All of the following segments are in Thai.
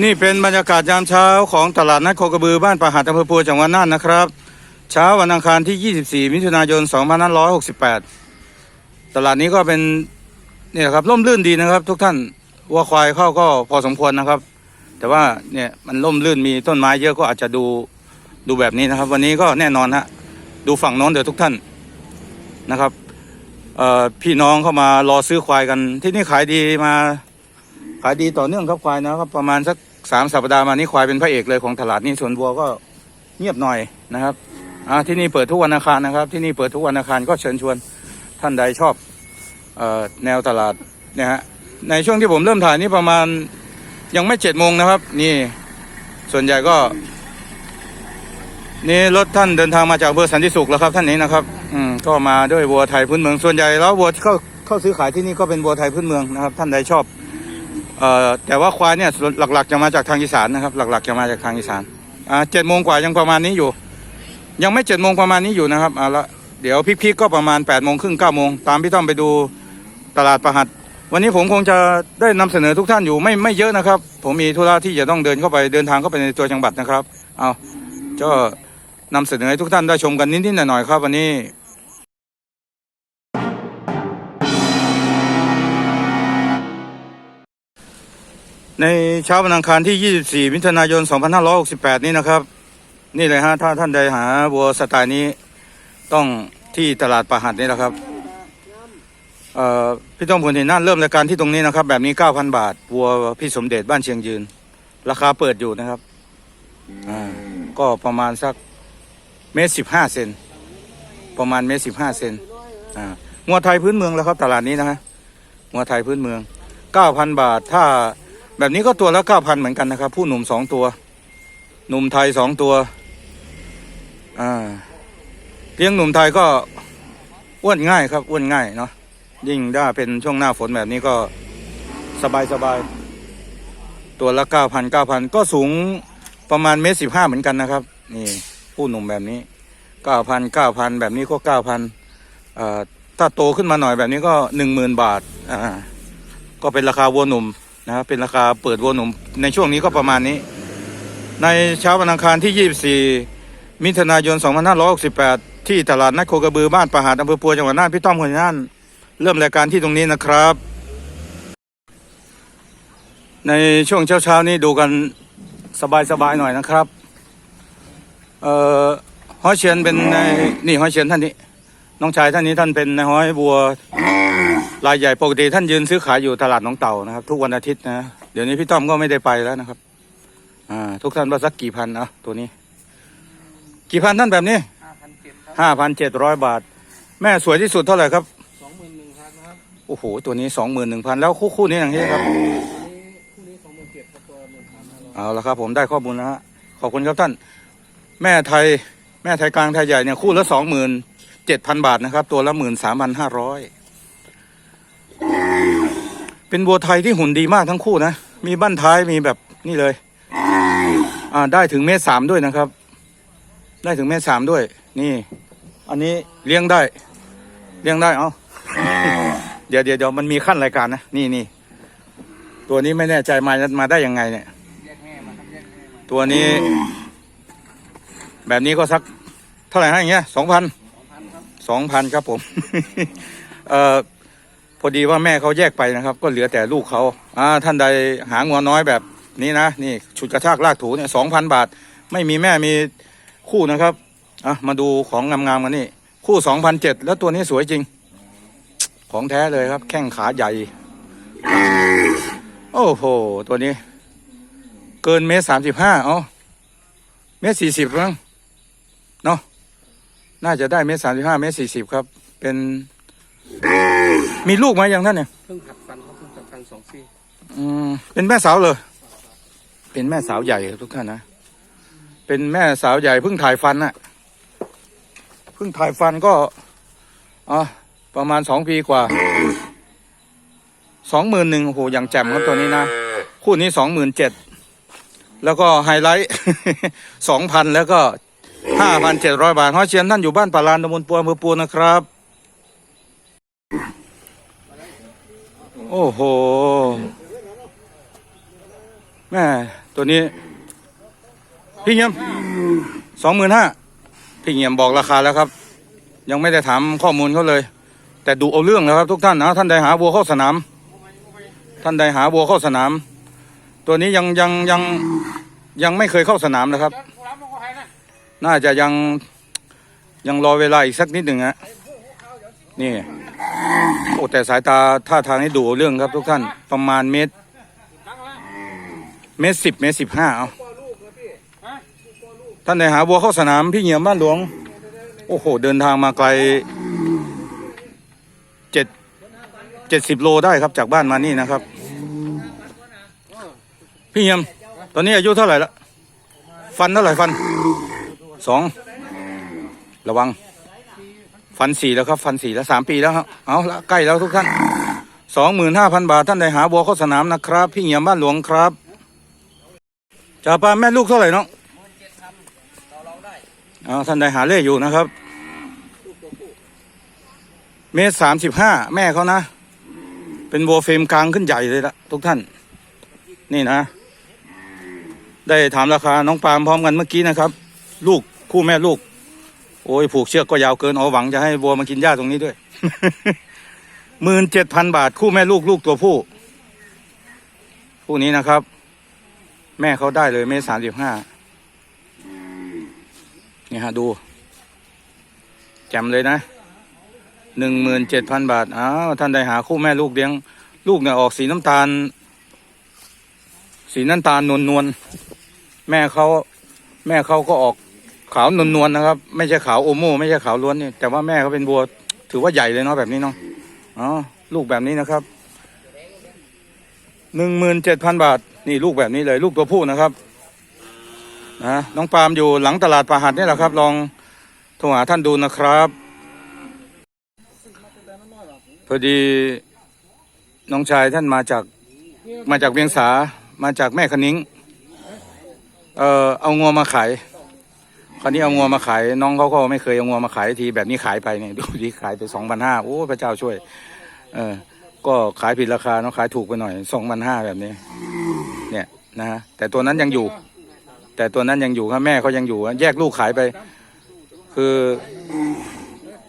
นี่เป็นบรรยากาศยามเช้าของตลาดนัดโคกระบือบ้านป่าหัดอำเภอปัวจังหวัดน่านนะครับ เช้าวันอังคารที่ 24 มิถุนายน 2568 ตลาดนี้ก็เป็นเนี่ยครับร่มรื่นดีนะครับ ทุกท่านวัวควายเข้าก็พอสมควรนะครับ แต่ว่าเนี่ยมันร่มรื่นมีต้นไม้เยอะก็อาจจะดูดูแบบนี้นะครับ วันนี้ก็แน่นอนฮะดูฝั่งโน้นเดี๋ยวทุกท่านนะครับพี่น้องเข้ามารอซื้อควายกันที่นี่ขายดีมา ขายดีต่อเนื่องครับควายนะครับประมาณสักสามสัปดาห์มานี้ควายเป็นพระเอกเลยของตลาดนี้ส่วนวัวก็เงียบหน่อยนะครับอ่าที่นี่เปิดทุกวันอังคารนะครับ ที่นี่เปิดทุกวันอังคารก็เชิญชวนท่านใดชอบเอ่อแนวตลาดเนี่ยฮะในช่วงที่ผมเริ่มถ่ายนี่ประมาณยังไม่เจ็ดโมงนะครับ นี่ส่วนใหญ่ก็ นี่รถท่านเดินทางมาจากอำเภอสันติสุขแล้วครับ ท่านนี้นะครับ อืมก็มาด้วยวัวไทยพื้นเมืองส่วนใหญ่แล้ววัวที่เข้าเข้าซื้อขายที่นี่ก็เป็นวัวไทยพื้นเมืองนะครับ ท่านใดชอบ แต่ว่าควายเนี่ยหลักๆจะมาจากทางอีสานนะครับ หลักๆจะมาจากทางอีสานเจ็ดโมงกว่ายังประมาณนี้อยู่ ยังไม่เจ็ดโมงประมาณนี้อยู่นะครับเอาละเดี๋ยวพิกๆก็ประมาณ8ปดโมงครึ่งเก้าโมงตามพี่ต้อมไปดูตลาดประหัดวันนี้ผมคงจะได้นำเสนอทุกท่านอยู่ไม่ไม่เยอะนะครับ ผมมีธุระที่จะต้องเดินเข้าไปเดินทางเข้าไปในตัวจังหวัดนะครับ เอาก็นำเสนอให้ทุกท่านได้ชมกันนิดๆหน่อยๆครับ วันนี้ ในเช้าวันอังคารที่ 24 มิถุนายน 2568 นี้นะครับ นี่เลยฮะถ้าท่านใดหาวัวสไตล์นี้ต้องที่ตลาดประหัดนี่แหละครับเอ่อพี่ต้องผลเห็นนั่นเริ่มรายการที่ตรงนี้นะครับ แบบนี้ 9,000 บาท วัวพี่สมเด็จบ้านเชียงยืน ราคาเปิดอยู่นะครับก็ประมาณสักเมตรสิบห้าเซนประมาณเมตรสิบห้าเซนอ่างัวไทยพื้นเมืองแล้วครับตลาดนี้นะฮะงัวไทยพื้นเมือง9,000บาทถ้า แบบนี้ก็ตัวละเก้าพันเหมือนกันนะครับ ผู้หนุ่มสองตัว หนุ่มไทยสองตัว อ่าเลี้ยงหนุ่มไทยก็อ้วนง่ายครับอ้วนง่ายเนาะยิ่งถ้าเป็นช่วงหน้าฝนแบบนี้ก็สบายสบายตัวละเก้าพันเก้าพันก็สูงประมาณเมตรสิบห้าเหมือนกันนะครับ นี่ผู้หนุ่มแบบนี้เก้าพันเก้าพันแบบนี้ก็เก้าพันถ้าโตขึ้นมาหน่อยแบบนี้ก็หนึ่งหมื่นบาทอ่าก็เป็นราคาวัวหนุ่ม นะครับเป็นราคาเปิดวัวหนุ่มในช่วงนี้ก็ประมาณนี้ ในเช้าวันอังคารที่ 24 มิถุนายน 2568 ที่ตลาดนัดโคกระบือบ้านประหารอำเภอปัวจังหวัดน่านพี่ต้อมคนน่านเริ่มรายการที่ตรงนี้นะครับ ในช่วงเช้าๆนี้ดูกันสบายๆหน่อยนะครับเอ่อฮ้อยเชียนเป็นในนี่ฮ้อยเชียนท่านนี้ น้องชายท่านนี้ท่านเป็นในายฮ้อยวัว รายใหญ่ปกติท่านยืนซื้อขายอยู่ตลาดหน้องเต่านะครับ ทุกวันอาทิตย์นะเดี๋ยวนี้พี่ต้อมก็ไม่ได้ไปแล้วนะครับ อ่า ทุกท่านว่าสักกี่พันอะตัวนี้ กี่พันท่านแบบนี้ห้าพันเจ็ดครับห้าพันเจ็ดร้อยบาท แม่สวยที่สุดเท่าไหร่ครับสองหมื่นหนึ่งพันครับโอ้โหตัวนี้สองหมื่นหนึ่งพันแล้วคู่คู่นี้อย่างนี้ครับอันนี้คู่นี้สองหมื่นเจ็ดครับตัวหมื่นสามห้าร้อยเอาละครับ ผมได้ข้อมูลแล้วฮะขอบคุณครับท่าน แม่ไทย แม่ไทยกลางไทยใหญ่เนี่ยคู่ละสองหมื่นเจ็ดพันบาทนะครับ ตัวละหมื่นสามพันห้าร้อย เป็นวัวไทยที่หุ่นดีมากทั้งคู่นะ มีบั้นท้ายมีแบบนี่เลย อ่าได้ถึงเมตรสามด้วยนะครับ ได้ถึงเมตรสามด้วย นี่ อันนี้เลี้ยงได้ เลี้ยงได้เอาเดี๋ยวเดี๋ยวเดี๋ยวมันมีขั้นรายการนะ นี่นี่ตัวนี้ไม่แน่ใจมามาได้ยังไงเนี่ย ตัวนี้ แบบนี้ก็สักเท่าไหร่ฮะอย่างเงี้ยสองพันสองพันครับผม เอ่อ พอดีว่าแม่เขาแยกไปนะครับ ก็เหลือแต่ลูกเขาอ่าท่านใดหางัวน้อยแบบนี้นะนี่ฉุดกระชากลากถูเนี่ยสองพันบาท ไม่มีแม่มีคู่นะครับอะมาดูของงามๆกันนี่คู่สองพันเจ็ดแล้วตัวนี้สวยจริง ของแท้เลยครับ แข้งขาใหญ่ โอ้โห ตัวนี้ เกินเมตรสามสิบห้าอ๋อเมตรสี่สิบมั้งเนาะน่าจะได้เมตรสามสิบห้าเมตรสี่สิบครับ เป็น มีลูกไหมยังท่านเนี่ยเพิ่งหัดฟันเขาเพิ่งหัดฟันสองซี่อืมเป็นแม่สาวเลยเป็นแม่สาวใหญ่ครับทุกท่านนะเป็นแม่สาวใหญ่เพิ่งถ่ายฟันน่ะเพิ่งถ่ายฟันก็อ๋อประมาณสองปีกว่าสองหมื่นหนึ่งโอ้โหอย่างแจ่มครับตัวนี้นะคู่นี้สองหมื่นเจ็ดแล้วก็ไฮไลท์สองพันแล้วก็ห้าพันเจ็ดร้อยบาทฮอเชียนท่านอยู่บ้านปาลานตำบลปัวอำเภอปัวนะครับ โอ้โหแม่ตัวนี้ พี่เงียมสองหมื่นห้าพี่เงียมบอกราคาแล้วครับ ยังไม่ได้ถามข้อมูลเขาเลย แต่ดูเอาเรื่องนะครับทุกท่านนะท่านใดหาวัวเข้าสนาม ท่านใดหาวัวเข้าสนาม ตัวนี้ยังยังยังยังไม่เคยเข้าสนามนะครับ น่าจะยังยังรอเวลาอีกสักนิดหนึ่งฮะนี่ โอ้แต่สายตาท่าทางนี้ดูเรื่องครับทุกท่าน ประมาณเมตร เมตรสิบเมตรสิบห้าเอาท่านไหนหาวัวเข้าสนามพี่เหงียมบ้านหลวง โอ้โห เดินทางมาไกลเจ็ดเจ็ดสิบโลได้ครับจากบ้านมานี่นะครับ พี่เหงียม ตอนนี้อายุเท่าไหร่ละฟันเท่าไหร่ฟันสองระวัง ฟันสี่แล้วครับ ฟันสี่แล้วสามปีแล้วครับเอาละใกล้แล้วทุกท่านสองหมื่นห้าพันบาทท่านใดหาวัวเข้าสนามนะครับ พี่เหงียมบ้านหลวงครับจ่าปลาแม่ลูกเท่าไหร่น้องเอาท่านใดหาเล่อยู่นะครับ เมตรสามสิบห้าแม่เขานะ เป็นวัวเฟรมกลางขึ้นใหญ่เลยละทุกท่าน นี่นะ ได้ถามราคาน้องปาล์มพร้อมกันเมื่อกี้นะครับ ลูกคู่แม่ลูก โอ้ยผูกเชือกก็ยาวเกินเอาหวังจะให้วัวมากินหญ้าตรงนี้ด้วยหมื่นเจ็ดพันบาท คู่แม่ลูกลูกตัวผู้คู่นี้นะครับ แม่เขาได้เลยเมตรสามสิบห้านี่ฮะดูแจมเลยนะหนึ่งหมื่นเจ็ดพันบาทอ้าวท่านใดหาคู่แม่ลูกเลี้ยง ลูกเนี่ยออกสีน้ำตาล สีน้ำตาลนวลนวลแม่เขาแม่เขาก็ออก ขาวนวลนวลๆนะครับ ไม่ใช่ขาวโอโม่ไม่ใช่ขาวล้วนนี่แต่ว่าแม่เขาเป็นบัว ถือว่าใหญ่เลยเนาะแบบนี้เนาะอ๋อลูกแบบนี้นะครับหนึ่งหมื่นเจ็ดพันบาท นี่ลูกแบบนี้เลย ลูกตัวผู้นะครับนะน้องปาล์มอยู่หลังตลาดปลาหัดนี่แหละครับ ลองโทรหาท่านดูนะครับ พอดีน้องชายท่านมาจากมาจากเวียงสามาจากแม่คณิ้งเอ่อเอางัวมาขาย คราวนี้เอางัวมาขายน้องเขาก็ไม่เคยเอางัวมาขายทีแบบนี้ขายไปเนี่ยดูดิขายไปสองพันห้าโอ้พระเจ้าช่วย เออ ก็ขายผิดราคาเนาะขายถูกไปหน่อยสองพันห้าแบบนี้ เนี่ยนะฮะแต่ตัวนั้นยังอยู่ แต่ตัวนั้นยังอยู่ครับแม่เขายังอยู่แยกลูกขายไป คือ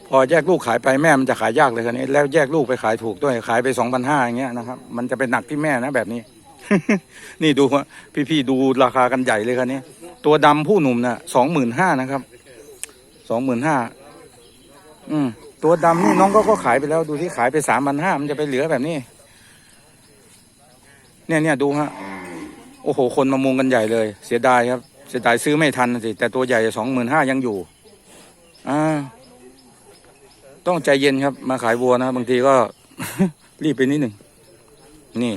พอแยกลูกขายไปแม่มันจะขายยากเลยคันนี้ แล้วแยกลูกไปขายถูกด้วยขายไปสองพันห้าอย่างเงี้ยนะครับ มันจะเป็นหนักที่แม่นะแบบนี้ นี่ดูว่าพี่ๆดูราคากันใหญ่เลยคันนี้ ตัวดำผู้หนุ่มน่ะสองหมื่นห้านะครับสองหมื่นห้าอืมตัวดำนี่น้องก็ก็ขายไปแล้วดูที่ขายไปสามพันห้ามันจะไปเหลือแบบนี้ เนี่ยเนี่ยดูฮะ โอ้โห คนมามุงกันใหญ่เลย เสียดายครับ เสียดายซื้อไม่ทันสิแต่ตัวใหญ่สองหมื่นห้ายังอยู่ อ่า ต้องใจเย็นครับ มาขายวัวนะบางทีก็ รีบไปนิดหนึ่งนี่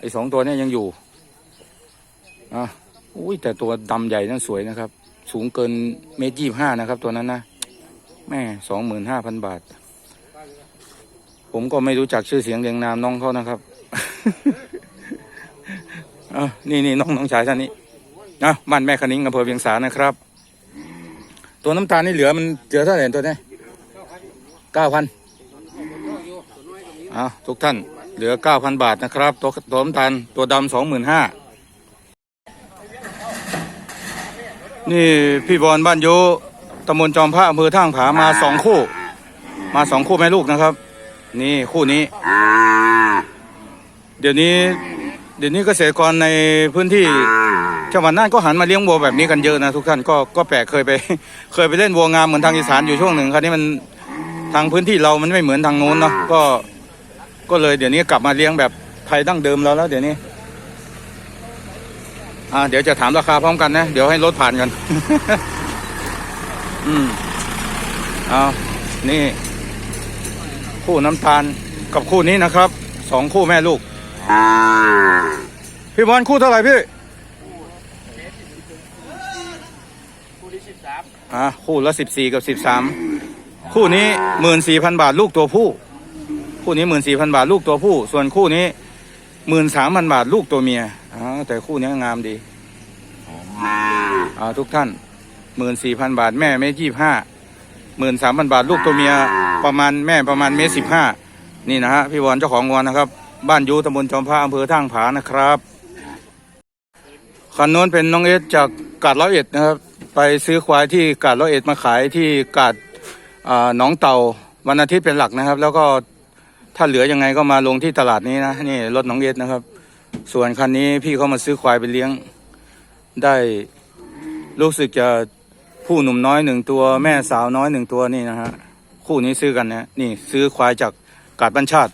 ไอ้สองตัวเนี้ยังอยู่ อะ อุ้ยแต่ตัวดำใหญ่นั่นสวยนะครับ สูงเกินเมตรยี่ห้านะครับ ตัวนั้นนะแม่สองหมื่นห้าพันบาท ผมก็ไม่รู้จักชื่อเสียงเรียงนามน้องเขานะครับอนี่นี่น้องน้องชายท่านนี้นะบ้านแม่คณิ้งอำเภอเวียงสานะครับ ตัวน้ำตาลนี่เหลือมันเหลือเท่าไหร่ตัวนี้เก้าพันอะทุกท่านเหลือเก้าพันบาทนะครับ ตัวตัวน้ำตาลตัวดำสองหมื่นห้า นี่พี่บอลบ้านโยตำบลจอมพระอำเภอท่างผามาสองคู่ มาสองคู่แม่ลูกนะครับ นี่คู่นี้ เดี๋ยวนี้ เดี๋ยวนี้เกษตรกรในพื้นที่จังหวัดน่านก็หันมาเลี้ยงวัวแบบนี้กันเยอะนะทุกท่านก็ก็แปลกเคยไป เคยไปเล่นวัวงามเหมือนทางอีสานอยู่ช่วงหนึ่งคราวนี้มันทางพื้นที่เรามันไม่เหมือนทางโน้นเนาะก็ก็เลยเดี๋ยวนี้กลับมาเลี้ยงแบบไทยดั้งเดิมเราแล้วเดี๋ยวนี้ อ่าเดี๋ยวจะถามราคาพร้อมกันนะ เดี๋ยวให้รถผ่านกัน อืมเอานี่ คู่น้ำตาลกับคู่นี้นะครับ สองคู่แม่ลูก พี่บอลคู่เท่าไหร่พี่คู่ที่สิบสามอ่าคู่ละสิบสี่กับสิบสามคู่นี้หมื่นสี่พันบาทลูกตัวผู้ คู่นี้หมื่นสี่พันบาทลูกตัวผู้ ส่วนคู่นี้หมื่นสามพันบาทลูกตัวเมีย อ่าแต่คู่นี้งามดีอ่าทุกท่านหมื่นสี่พันบาทแม่เมตรยี่ห้าหมื่นสามพันบาท ลูกตัวเมียประมาณแม่ประมาณเมตรสิบห้านี่นะฮะพี่บอลเจ้าของงวนนะครับ บ้านอยูตำบลจอมพระอำเภอท่างผานะครับคันโน้นเป็นน้องเอสจากกาดร้อยเอ็ดนะครับ ไปซื้อควายที่กาดร้อยเอ็ดมาขายที่กาดอ่าหนองเต่าวันอาทิตย์เป็นหลักนะครับ แล้วก็ถ้าเหลือยังไงก็มาลงที่ตลาดนี้นะนี่รถน้องเอสนะครับ ส่วนคันนี้พี่เขามาซื้อควายไปเลี้ยง ได้รู้สึกจะผู้หนุ่มน้อยหนึ่งตัวแม่สาวน้อยหนึ่งตัวนี่นะฮะคู่นี้ซื้อกันนะนี่ซื้อควายจากกาดบัญชาติ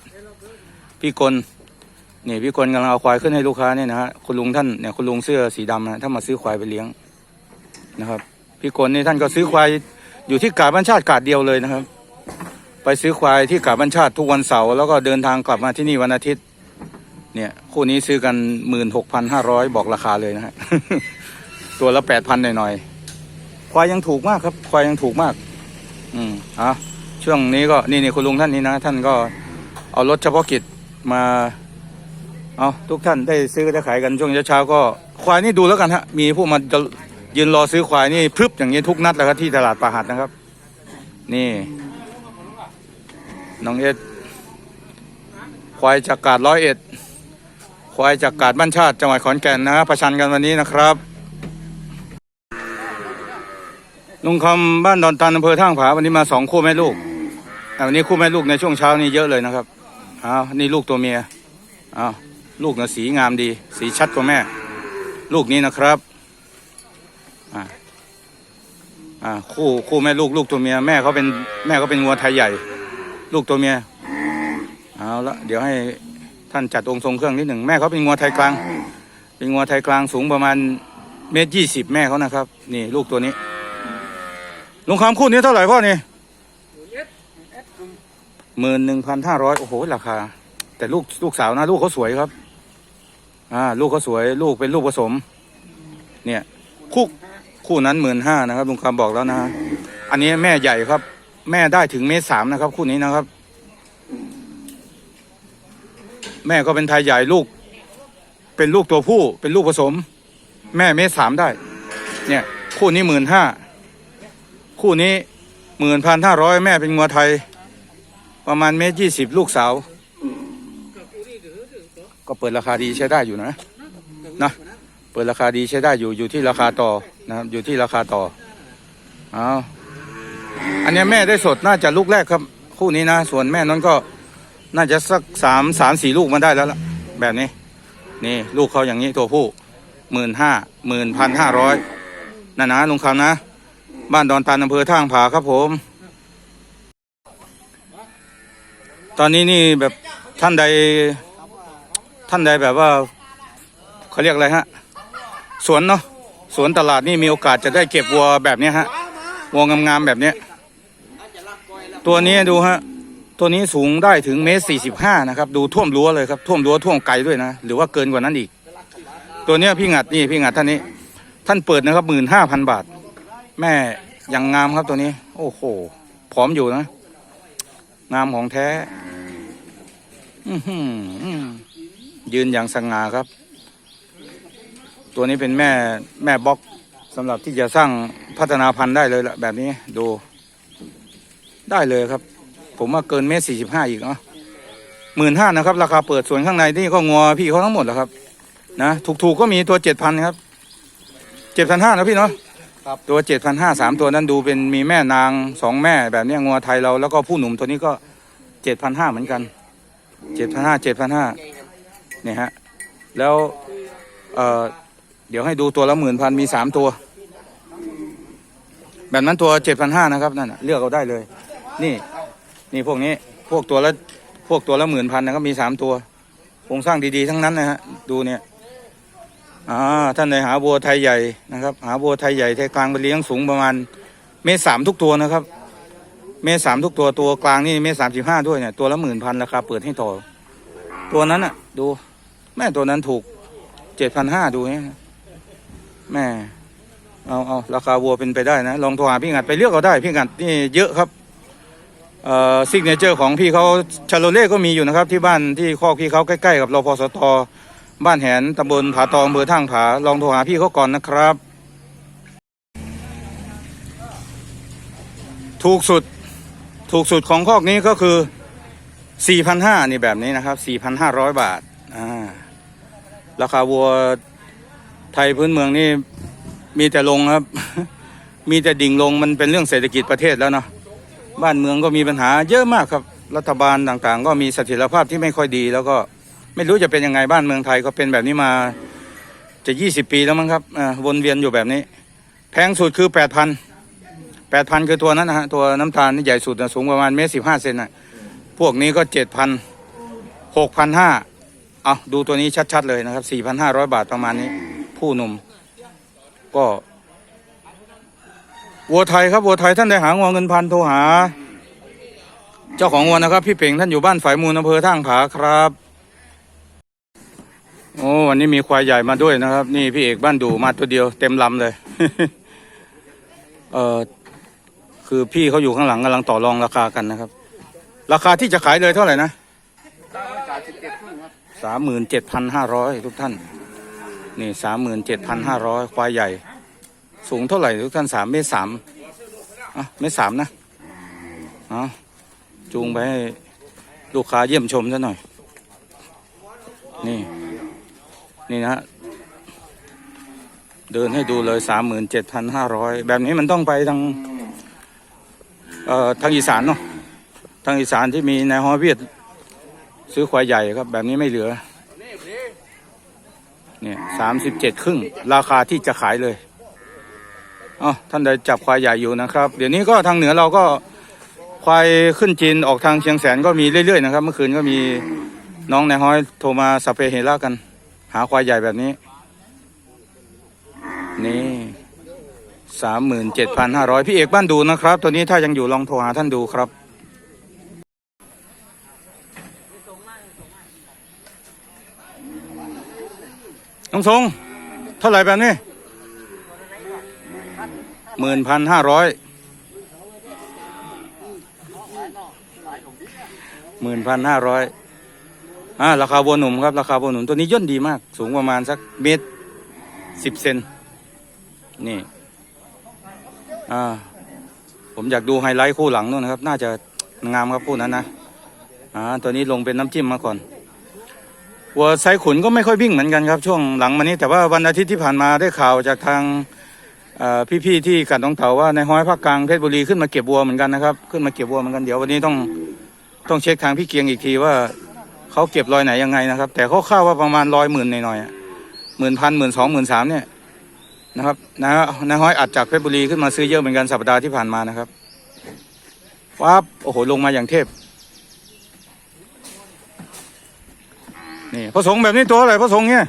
พี่กลนี่พี่กลกำลังเอาควายขึ้นให้ลูกค้าเนี่ยนะฮะคุณลุงท่านเนี่ยคุณลุงเสื้อสีดำนะท่านมาซื้อควายไปเลี้ยงนะครับ พี่กลนี่ท่านก็ซื้อควายอยู่ที่กาดบัญชาติกาดเดียวเลยนะครับ ไปซื้อควายที่กาดบัญชาติทุกวันเสาร์แล้วก็เดินทางกลับมาที่นี่วันอาทิตย์ เนี่ย คู่นี้ซื้อกันหมื่นหกพันห้าร้อยบอกราคาเลยนะฮะ ตัวละแปดพันหน่อยๆควายยังถูกมากครับ ควายยังถูกมาก อืมอะช่วงนี้ก็นี่นี่คุณลุงท่านนี้นะ ท่านก็เอารถเฉพาะกิจมา เอาทุกท่านได้ซื้อได้ขายกันช่วงเช้าๆก็ควายนี่ดูแล้วกันฮะ มีผู้มาจะยืนรอซื้อควายนี่พรึบอย่างนี้ทุกนัดแล้วครับที่ตลาดปลาหัดนะครับ นี่ น้องเอ็ดควายจากกาดร้อยเอ็ด ควายจากกาดบ้านชาติจังหวัดขอนแก่นนะประชันกันวันนี้นะครับลุงคำบ้านดอนตันอำเภอท่างผาวันนี้มาสองคู่แม่ลูกอ่วันนี้คู่แม่ลูกในช่วงเช้านี่เยอะเลยนะครับอ้าวนี่ลูกตัวเมียอ้าวลูกนะสีงามดี สีชัดกว่าแม่ ลูกนี้นะครับอ่าอ่าคู่คู่แม่ลูกลูกตัวเมียแม่เขาเป็นแม่เขาเป็นงัวไทยใหญ่ ลูกตัวเมียเอาละเดี๋ยวให้ ท่านจัดองค์ทรงเครื่องนิดหนึ่งแม่เขาเป็นงัวไทยกลาง เป็นงัวไทยกลางสูงประมาณเมตรยี่สิบแม่เขานะครับ นี่ลูกตัวนี้ลุงคำคู่นี้เท่าไหร่พ่อนี่หมื่นหนึ่งพันห้าร้อยโอ้โหราคา แต่ลูกลูกสาวนะ ลูกเขาสวยครับ อ่า ลูกเขาสวยลูกเป็นลูกผสม เนี่ย คู่คู่นั้นหมื่นห้านะครับลุงคำบอกแล้วนะอันนี้แม่ใหญ่ครับ แม่ได้ถึงเมตรสามนะครับ คู่นี้นะครับ แม่ก็เป็นไทยใหญ่ลูก เป็นลูกตัวผู้ เป็นลูกผสม แม่เมตรสามได้ เนี่ย คู่นี้หมื่นห้าคู่นี้หมื่นพันห้าร้อยแม่เป็นงัวไทย ประมาณเมตรยี่สิบลูกสาว ก็เปิดราคาดีใช้ได้อยู่นะนะเปิดราคาดีใช้ได้อยู่อยู่ที่ราคาต่อนะครับอยู่ที่ราคาต่อเอาอันนี้แม่ได้สดน่าจะลูกแรกครับ คู่นี้นะ ส่วนแม่นั้นก็ น่าจะสักสามสามสี่ลูกมาได้แล้วล่ะ แบบนี้ นี่ลูกเขาอย่างนี้ตัวผู้หมื่นห้าหมื่นพันห้าร้อยนั่นนะลุงคำนะ บ้านดอนตานอำเภอท่างผาครับผม ตอนนี้นี่แบบท่านใด ท่านใดแบบว่าเขาเรียกอะไรฮะ สวนเนาะสวนตลาดนี่มีโอกาสจะได้เก็บวัวแบบนี้ฮะวัวงามๆแบบนี้ ตัวนี้ดูฮะ ตัวนี้สูงได้ถึงเมตรสี่สิบห้านะครับ ดูท่วมรั้วเลยครับท่วมรั้วท่วมไกลด้วยนะ หรือว่าเกินกว่านั้นอีก ตัวเนี้ยพี่งัดนี่พี่งัดท่านนี้ ท่านเปิดนะครับหมื่นห้าพันบาท แม่ยังงามครับตัวนี้ โอ้โหผอมอยู่นะ งามของแท้อืยืนอย่างสง่าครับ ตัวนี้เป็นแม่แม่บล็อกสำหรับที่จะสร้างพัฒนาพันธุ์ได้เลยละแบบนี้ดู ได้เลยครับ ผมว่าเกินเมตรสี่สิบห้าอีกเนาะหมื่นห้านะครับ ราคาเปิดส่วนข้างในนี่ก็งัวพี่เขาทั้งหมดแหละครับ นะถูกๆก็มีตัวเจ็ดพันครับเจ็ดพันห้านะพี่เนาะครับตัวเจ็ดพันห้าสามตัวนั้นดูเป็นมีแม่นางสองแม่แบบเนี้ยงัวไทยเราแล้วก็ผู้หนุ่มตัวนี้ก็เจ็ดพันห้าเหมือนกันเจ็ดพันห้าเจ็ดพันห้าเนี่ยฮะแล้วเอ่อเดี๋ยวให้ดูตัวละหมื่นพันมีสามตัว แบบนั้นตัวเจ็ดพันห้านะครับนั่นน่ะเลือกเอาได้เลย นี่ นี่พวกนี้พวกตัวละพวกตัวละหมื่นพันนะครับมีสามตัวโครงสร้างดีๆทั้งนั้นนะฮะดูเนี่ยอ่าท่านในหาบัวไทยใหญ่นะครับ หาบัวไทยใหญ่ไทยกลางไปเลี้ยงสูงประมาณเมตรสามทุกตัวนะครับ เมตรสามทุกตัวตัวกลางนี่เมตรสามสิบห้าด้วยเนี่ยตัวละหมื่นพันราคาเปิดให้ต่อ ตัวนั้นอะ ดู แม่ตัวนั้นถูกเจ็ดพันห้าดูเนี่ยแม่เอาเอาราคาวัวเป็นไปได้นะ ลองโทรหาพี่งัดไปเลือกเอาได้ พี่งัดนี่เยอะครับ ซิกเนเจอร์ของพี่เขาชาโลเล่ก็มีอยู่นะครับ ที่บ้านที่คอกพี่เขาใกล้ๆกับรพสตบ้านแหนตำบลผาตองอำเภอท่างผาลองโทรหาพี่เขาก่อนนะครับ ถูกสุดถูกสุดของคอกนี้ก็คือ 4,500นี่แบบนี้นะครับ 4,500 บาทอ่าราคาวัวไทยพื้นเมืองนี่มีแต่ลงครับ มีแต่ดิ่งลงมันเป็นเรื่องเศรษฐกิจประเทศแล้วเนาะ บ้านเมืองก็มีปัญหาเยอะมากครับ รัฐบาลต่างๆ ก็มีเสถียรภาพที่ไม่ค่อยดี แล้วก็ไม่รู้จะเป็นยังไงบ้านเมืองไทยก็เป็นแบบนี้มาจะยี่สิบปีแล้วมั้งครับอ่าวนเวียนอยู่แบบนี้ แพงสุดคือแปดพันแปดพันคือตัวนั้นนะฮะตัวน้ำตาลนี่ใหญ่สุดนะสูงประมาณเมตรสิบห้าเซนนะพวกนี้ก็เจ็ดพันหกพันห้าเอาดูตัวนี้ชัดๆเลยนะครับสี่พันห้าร้อยบาทประมาณนี้ ผู้หนุ่มก็ วัวไทยครับวัวไทยท่านได้หางวเงินพันโทรหา เจ้าของวัวนะครับ พี่เป่งท่านอยู่บ้านฝ่ายมูลอำเภอท่างผาครับโอ้วันนี้มีควายใหญ่มาด้วยนะครับ นี่พี่เอกบ้านดูมาตัวเดียวเต็มลำเลย เออคือพี่เขาอยู่ข้างหลังกำลังต่อรองราคากันนะครับ ราคาที่จะขายเลยเท่าไหร่นะสามหมื่นเจ็ดพันห้าร้อยทุกท่าน นี่สามหมื่นเจ็ดพันห้าร้อยควายใหญ่ สูงเท่าไหร่ทุกท่านสามเมตรสามอะเมตรสามนะเอาจูงไปให้ลูกค้าเยี่ยมชมซะหน่อย นี่ นี่นะฮะเดินให้ดูเลยสามหมื่นเจ็ดพันห้าร้อยแบบนี้มันต้องไปทาง เอ่อทางอีสานเนาะทางอีสานที่มีนายฮอเวียดซื้อควายใหญ่ครับ แบบนี้ไม่เหลือเนี่ยสามสิบเจ็ดครึ่ง ราคาที่จะขายเลย อ๋อท่านใดจับควายใหญ่อยู่นะครับ เดี๋ยวนี้ก็ทางเหนือเราก็ควายขึ้นจีนออกทางเชียงแสนก็มีเรื่อยๆนะครับ เมื่อคืนก็มีน้องนายฮ้อยโทรมาสัพเพเหระกัน หาควายใหญ่แบบนี้ นี่สามหมื่นเจ็ดพันห้าร้อยพี่เอกบ้านดูนะครับ ตัวนี้ถ้ายังอยู่ลองโทรหาท่านดูครับน้องทรงเท่าไหร่แบบนี้ หมื่นพันห้าร้อยหมื่นพันห้าร้อยอ่าราคาวัวหนุ่มครับราคาวัวหนุ่มตัวนี้ย่นดีมาก สูงประมาณสักเมตรสิบเซนนี่อ่าผมอยากดูไฮไลท์คู่หลังนู่นนะครับ น่าจะงามครับคู่นั้นนะอ่าตัวนี้ลงเป็นน้ำจิ้มมาก่อนวัวไซขุนก็ไม่ค่อยวิ่งเหมือนกันครับช่วงหลังมานี้แต่ว่าวันอาทิตย์ที่ผ่านมาได้ข่าวจากทาง พี่ๆที่กัดน้องเถาว่าในห้อยภาคกลางเพชรบุรีขึ้นมาเก็บวัวเหมือนกันนะครับ ขึ้นมาเก็บวัวเหมือนกันเดี๋ยววันนี้ต้องต้องเช็คทางพี่เกียงอีกทีว่าเขาเก็บรอยไหนยังไงนะครับ แต่เขาคาดว่าประมาณร้อยหมื่นหน่อยๆหมื่นพันหมื่นสองหมื่นสามเนี่ยนะครับนะนายห้อยอัดจากเพชรบุรีขึ้นมาซื้อเยอะเหมือนกันสัปดาห์ที่ผ่านมานะครับวับโอ้โหลงมาอย่างเทพนี่พระสงฆ์แบบนี้ตัวอะไรพระสงฆ์เนี่ย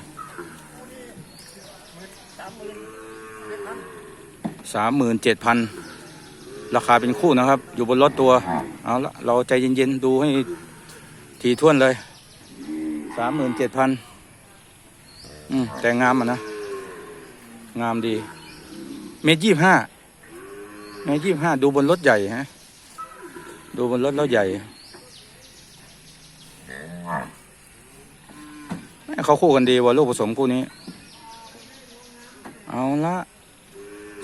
สามหมื่นเจ็ดพันราคาเป็นคู่นะครับ อยู่บนรถตัว เอาละเราใจเย็นๆ ดูให้ทีท่วนเลยสามหมื่นเจ็ดพันอืมแต่งามอะนะ งามดี เมตรยี่ห้าเมตรยี่ห้าดูบนรถใหญ่ฮะ ดูบนรถแล้วใหญ่เขาคู่กันดีว่าลูกผสมคู่นี้ เอาละ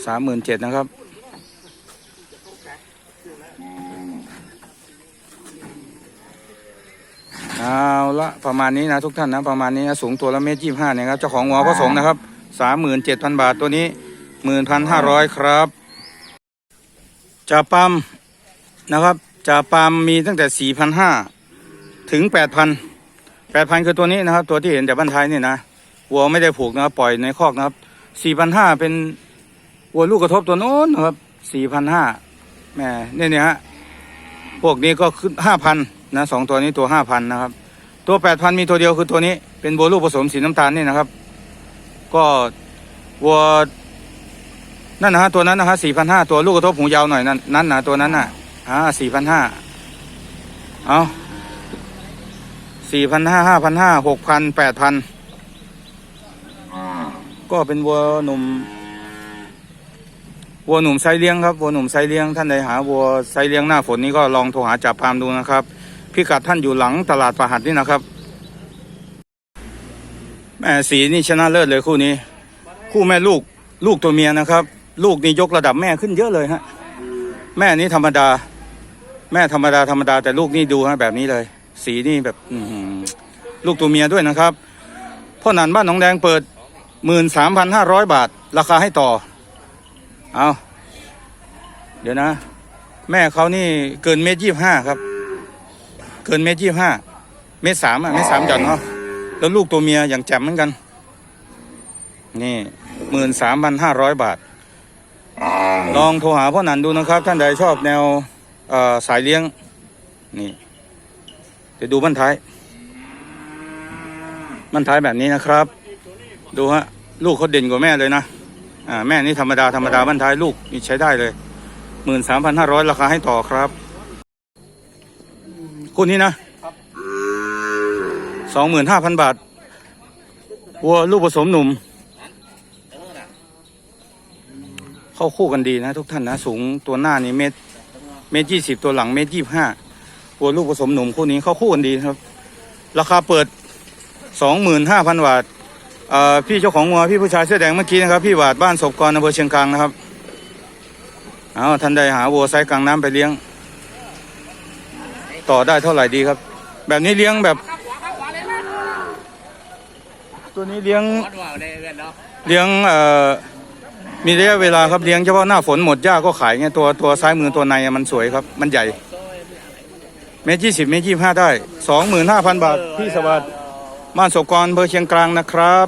สามหมื่นเจ็ดนะครับ เอาละประมาณนี้นะทุกท่านนะประมาณนี้นะสูงตัวละเมตรยี่ห้าเนี่ยครับเจ้าของหัวผสมนะครับสามหมื่นเจ็ดพันบาทตัวนี้หมื่นพันห้าร้อยครับจ่าปั๊มนะครับจ่าปั๊มมีตั้งแต่สี่พันห้าถึงแปดพันแปดพันคือตัวนี้นะครับ ตัวที่เห็นแต่บ้านไทยนี่นะวัวไม่ได้ผูกนะครับ ปล่อยในคอกนะครับสี่พันห้าเป็น วัวลูกกระทบตัวโน้นนะครับสี่พันห้าแหม่เนี่ยเนี่ยฮะพวกนี้ก็ขึ้นห้าพันนะสองตัวนี้ตัวห้าพันนะครับ ตัวแปดพันมีตัวเดียวคือตัวนี้ เป็นวัวลูกผสมสีน้ำตาลนี่นะครับ ก็วัวนั่นนะฮะตัวนั้นนะฮะสี่พันห้าตัวลูกกระทบหูยาวหน่อยนั่นนั่นนะตัวนั้นน่ะอ่าสี่พันห้าเอาสี่พันห้าห้าพันห้าหกพันแปดพันก็เป็นวัวหนุ่ม วัวหนุ่มไซเลี้ยงครับวัวหนุ่มไซเลี้ยงท่านใดหาวัวไซเลี้ยงหน้าฝนนี้ก็ลองโทรหาจับพามดูนะครับ พิกัดท่านอยู่หลังตลาดประหัดนี่นะครับแม่สีนี่ชนะเลิศเลยคู่นี้ คู่แม่ลูกลูกตัวเมียนะครับ ลูกนี่ยกระดับแม่ขึ้นเยอะเลยฮะแม่นี้ธรรมดา แม่ธรรมดาธรรมดาแต่ลูกนี่ดูฮะแบบนี้เลย สีนี่แบบอืลูกตัวเมียด้วยนะครับพ่อหนันบ้านหนองแดงเปิดหมื่นสามพันห้าร้อยบาท ราคาให้ต่อ เอาเดี๋ยวนะ แม่เขานี่เกินเมตรยี่ห้าครับ เกินเมตรยี่ห้าเมตรสามอะเมตรสามหย่อนเนาะแล้วลูกตัวเมียอย่างแจ่มเหมือนกัน นี่หมื่นสามพันห้าร้อยบาท ลองโทรหาพ่อหนันดูนะครับ ท่านใดชอบแนวสายเลี้ยง นี่เดี๋ยวดูบั้นท้ายบั้นท้ายแบบนี้นะครับ ดูฮะ ลูกเขาเด่นกว่าแม่เลยนะ อ่าแม่นี่ธรรมดาธรรมดาบั้นท้ายลูกนี่ใช้ได้เลยหมื่นสามพันห้าร้อยราคาให้ต่อครับคู่นี้นะสองหมื่นห้าพันบาทวัวลูกผสมหนุ่ม เข้าคู่กันดีนะทุกท่านนะ สูงตัวหน้านี่เมตรเมตรยี่สิบตัวหลังเมตรยี่ห้าวัวลูกผสมหนุ่มคู่นี้เข้าคู่กันดีครับ ราคาเปิดสองหมื่นห้าพันบาท พี่เจ้าของวัวพี่ผู้ชายเสื้อแดงเมื่อกี้นะครับพี่หวาดบ้านศพกรอำเภอเชียงกลางนะครับเอาท่านใดหาวัวไซกลางน้ำไปเลี้ยง ต่อได้เท่าไหร่ดีครับ แบบนี้เลี้ยงแบบ ตัวนี้เลี้ยงเลี้ยงเอ่อมีระยะเวลาครับเลี้ยงเฉพาะหน้าฝนหมดหญ้าก็ขายไงตัวตัวซ้ายมือตัวในมันสวยครับ มันใหญ่เมตรยี่สิบเมตรยี่ห้าได้สองหมื่นห้าพันบาทพี่สวัสดิ์ บ้านศกรอำเภอเชียงกลางนะครับ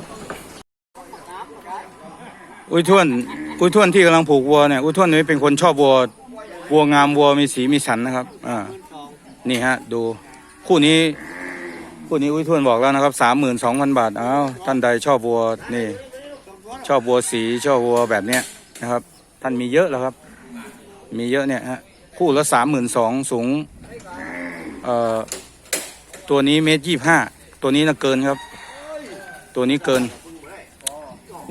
อุ้ยท่วนอุ้ยท่วนที่กำลังผูกวัวเนี่ยอุ้ยท่วนนี้เป็นคนชอบวัววัวงามวัวมีสีมีสันนะครับอ่านี่ฮะ ดูคู่นี้คู่นี้อุ้ยทวนบอกแล้วนะครับสามหมื่นสองพันบาทอ้าวท่านใดชอบวัวนี่ ชอบวัวสีชอบวัวแบบเนี้ยนะครับ ท่านมีเยอะแล้วครับ มีเยอะเนี่ยฮะคู่ละสามหมื่นสองสูงเอ่อตัวนี้เมตรยี่ห้า ตัวนี้น่ะเกินครับ ตัวนี้เกิน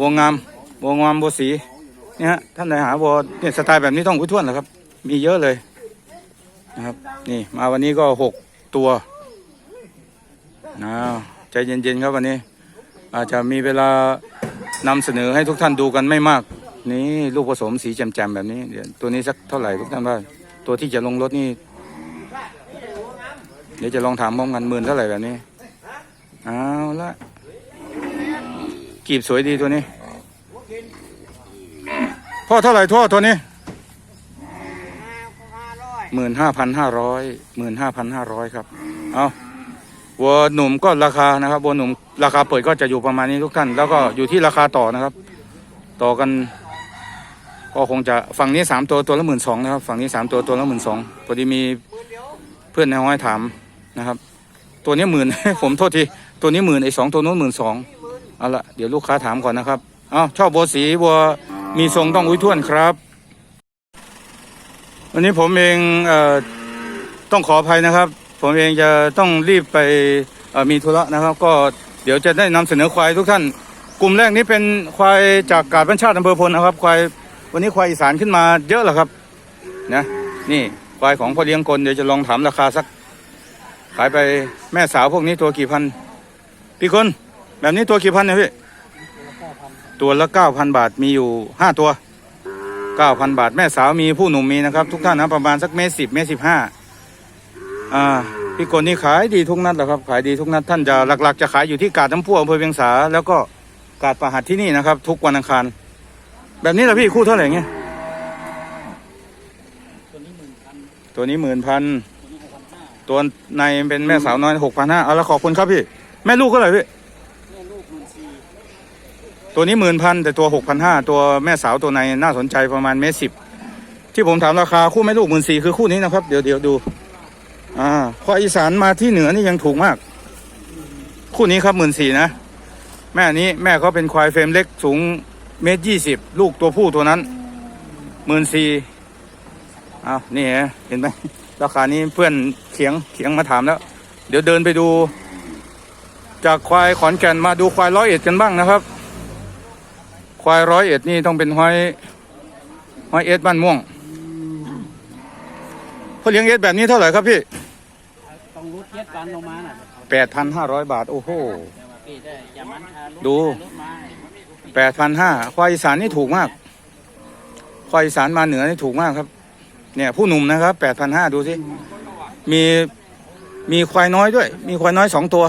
วัวงามวัวงามวัวสีเนี่ยฮะท่านใดหาวัวเนี่ยสไตล์แบบนี้ต้องอุ้ยทวนเหรอครับ มีเยอะเลยนะครับ นี่มาวันนี้ก็หกตัวอ้าใจเย็นๆครับวันนี้ อาจจะมีเวลานำเสนอให้ทุกท่านดูกันไม่มาก นี่ลูกผสมสีแจ่มๆแบบนี้เดี๋ยวตัวนี้สักเท่าไหร่ทุกท่านว่า ตัวที่จะลงรถนี่ เดี๋ยวจะลองถามพร้อมกันหมื่นเท่าไหร่แบบนี้ เอาละกีบสวยดีตัวนี้ พ่อเท่าไหร่ทั่วตัวนี้หมื่นห้าพันห้าร้อยหมื่นห้าพันห้าร้อยครับ เอาวัวหนุ่มก็ราคานะครับวัวหนุ่มราคาเปิดก็จะอยู่ประมาณนี้ทุกท่าน แล้วก็อยู่ที่ราคาต่อนะครับ ต่อกัน ก็คงจะฝั่งนี้สามตัวตัวละหมื่นสองนะครับ ฝั่งนี้สามตัวตัวละหมื่นสองพอดีมีเพื่อนในห้อยถามนะครับ ตัวนี้หมื่นผมโทษที ตัวนี้หมื่นไอ้สองตัวนู้นหมื่นสองเอาละเดี๋ยวลูกค้าถามก่อนนะครับเอ้าชอบบัวสีบัวมีทรงต้องอุ้ยท่วนครับ วันนี้ผมเองเอ่อต้องขออภัยนะครับ ผมเองจะต้องรีบไปเอ่อมีธุระนะครับ ก็เดี๋ยวจะได้นำเสนอควายทุกท่าน กลุ่มแรกนี้เป็นควายจากกาดบัญชาติอำเภอพลนะครับ ควายวันนี้ควายอีสานขึ้นมาเยอะแล้วครับนะนี่ควายของพ่อเลี้ยงกลเดี๋ยวจะลองถามราคาสัก ขายไปแม่สาวพวกนี้ตัวกี่พัน พี่คนแบบนี้ตัวกี่พันเนี่ยพี่ ตัวละเก้าพันบาทมีอยู่ห้าตัวเก้าพันบาท แม่สาวมีผู้หนุ่มมีนะครับ ทุกท่านนะประมาณสักเมตรสิบเมตรสิบห้าอ่าพี่กลนี่ขายดีทุกนัดแหละครับ ขายดีทุกนัดท่านจะหลัก ๆ จะขายอยู่ที่กาดน้ำพุอำเภอเวียงสา แล้วก็กาดประหัดที่นี่นะครับ ทุกวันอังคาร แบบนี้ละพี่คู่เท่าไหร่เงี้ยตัวนี้หมื่นพันตัวในเป็นแม่สาวน้อยหกพันห้าเอาละขอบคุณครับพี่ แม่ลูกเท่าไหร่พี่ตัวนี้หมื่นพันแต่ตัวหกพันห้าตัวแม่สาวตัวในน่าสนใจประมาณเมตรสิบที่ผมถามราคาคู่แม่ลูกหมื่นสี่คือคู่นี้นะครับ เดี๋ยวเดี๋ยวดูอ่าควายอีสานมาที่เหนือนี่ยังถูกมาก คู่นี้ครับหมื่นสี่นะ แม่นี้แม่เขาเป็นควายเฟรมเล็กสูงเมตรยี่สิบลูกตัวผู้ตัวนั้นหมื่นสี่อ้าวนี่ฮะเห็นไหมราคานี้เพื่อนเขียงเขียงมาถามแล้ว เดี๋ยวเดินไปดู จากควายขอนแก่นมาดูควายร้อยเอ็ดกันบ้างนะครับ ควายร้อยเอ็ดนี่ต้องเป็นห้อยห้อยเอ็ดบ้านม่วงเขาเลี้ยงเอ็ดแบบนี้เท่าไหร่ครับพี่ต้องรุดเย็ดกันลงมาน่ะแปดพันห้าร้อยบาท โอ้โห ดู แปดพันห้าควายอีสานนี่ถูกมาก ควายอีสานมาเหนือนี่ถูกมากครับ เนี่ยผู้หนุ่มนะครับแปดพันห้าดูสิ มีมีควายน้อยด้วย มีควายน้อยสองตัว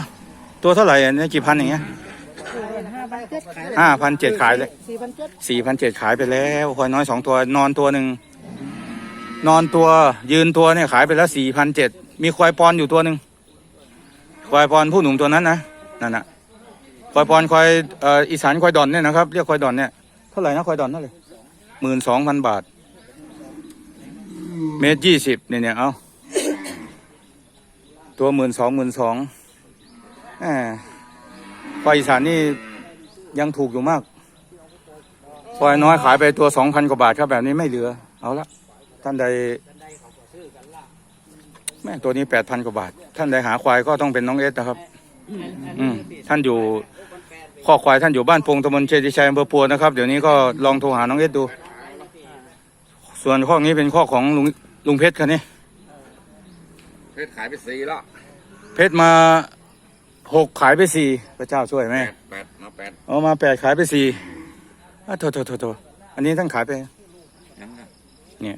ตัวเท่าไหร่อะเนี่ยกี่พันอย่างเงี้ยห้าพันเจ็ดขายห้าพันเจ็ดขายเลยสี่พันเจ็ดสี่พันเจ็ดขายไปแล้วควายน้อยสองตัวนอนตัวหนึ่งนอนตัวยืนตัวเนี่ยขายไปแล้วสี่พันเจ็ดมีควายปอนอยู่ตัวหนึ่งควายปอนผู้หนุ่มตัวนั้นนะนั่นน่ะควายปอนควายเอ่ออีสานควายดอนเนี่ยนะครับเรียกควายดอนเนี่ยเท่าไหร่นะควายดอนเท่าไหร่หมื่นสองพันบาท เมตรยี่สิบเนี่ยเนี่ยเอาตัวหมื่นสองหมื่นสองแหม ควายอีสานนี่ยังถูกอยู่มากควายน้อยขายไปตัวสองพันกว่าบาทครับแบบนี้ไม่เหลือ เอาละท่านใด แม่ตัวนี้แปดพันกว่าบาท ท่านใดหาควายก็ต้องเป็นน้องเอสนะครับ อืมท่านอยู่ข้อควายท่านอยู่บ้านปงตำบลเชติชัยอำเภอปัวนะครับ เดี๋ยวนี้ก็ลองโทรหาน้องเอสดู ส่วนข้อนี้เป็นข้อของลุงลุงเพชรคันนี้ เพชรขายไปสี่แล้วเพชรมา หกขายไปสี่พระเจ้าช่วยไหมแปดแปดมาแปดเอามาแปดขายไปสี่อะโทษโทษโทษโทษอันนี้ท่านขายไป ยังนะเนี่ย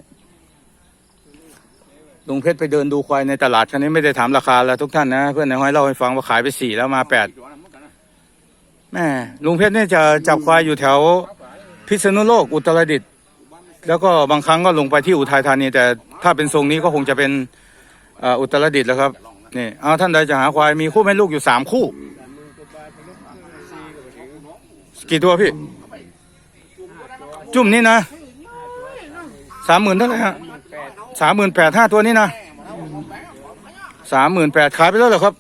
ลุงเพชรไปเดินดูควายในตลาดคันนี้ไม่ได้ถามราคาแล้วทุกท่านนะ เพื่อนในห้อยเล่าให้ฟังว่าขายไปสี่แล้วมาแปดแม่ลุงเพชรเนี่ยจะจับควายอยู่แถว พิษณุโลกอุตรดิตถ์แล้วก็บางครั้งก็ลงไปที่อุทัยธานี แต่ถ้าเป็นทรงนี้ก็คงจะเป็นเอ่ออุตรดิตถ์แล้วครับ นี่เอาท่านใดจะหาควายมีคู่แม่ลูกอยู่สามคู่ กี่ตัวพี่ จุ่มนี่นะสามหมื่นเท่าไหร่ฮะสามหมื่นแปดห้าตัวนี้นะสามหมื่นแปดขายไปแล้วเหรอครับ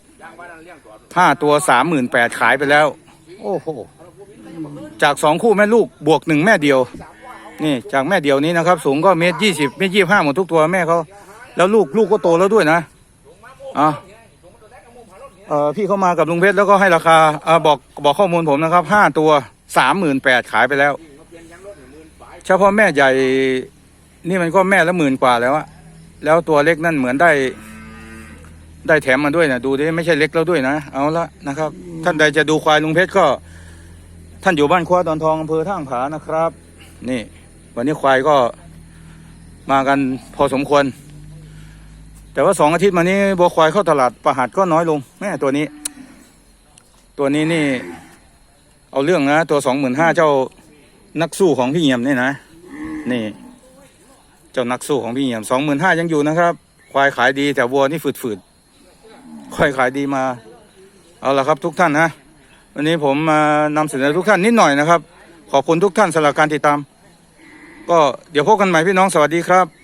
ห้าตัวสามหมื่นแปดขายไปแล้ว โอ้โหจากสองคู่แม่ลูกบวกหนึ่งแม่เดียว นี่จากแม่เดียวนี้นะครับ สูงก็เมตรยี่สิบเมตรยี่ห้าหมดทุกตัวแม่เขาแล้วลูกลูกก็โตแล้วด้วยนะ อะเออพี่เขามากับลุงเพชรแล้วก็ให้ราคาเออบอกบอกข้อมูลผมนะครับห้าตัวสามหมื่นแปดขายไปแล้ว เฉพาะแม่ใหญ่ นี่มันก็แม่ละหมื่นกว่าแล้วอะแล้วตัวเล็กนั่นเหมือนได้ ได้แถมมาด้วยนะดูดิไม่ใช่เล็กแล้วด้วยนะเอาละนะครับ ท่านใดจะดูควายลุงเพชรก็ ท่านอยู่บ้านคว้าดอนทองอำเภอท่างผานะครับ นี่ วันนี้ควายก็มากันพอสมควร แต่ว่าสองอาทิตย์มานี้บัวควายเข้าตลาดประหัดก็น้อยลงแม่ตัวนี้ ตัวนี้นี่ เอาเรื่องนะ ตัวสองหมื่นห้าเจ้านักสู้ของพี่เหี่ยมนี่นะ นี่ เจ้านักสู้ของพี่เหี่ยมสองหมื่นห้ายังอยู่นะครับ ควายขายดีแต่วัวนี่ฝืดๆควายขายดีมา เอาละครับทุกท่านนะวันนี้ผมมานำเสนอทุกท่านนิดหน่อยนะครับ ขอบคุณทุกท่านสำหรับการติดตาม ก็เดี๋ยวพบกันใหม่พี่น้องสวัสดีครับ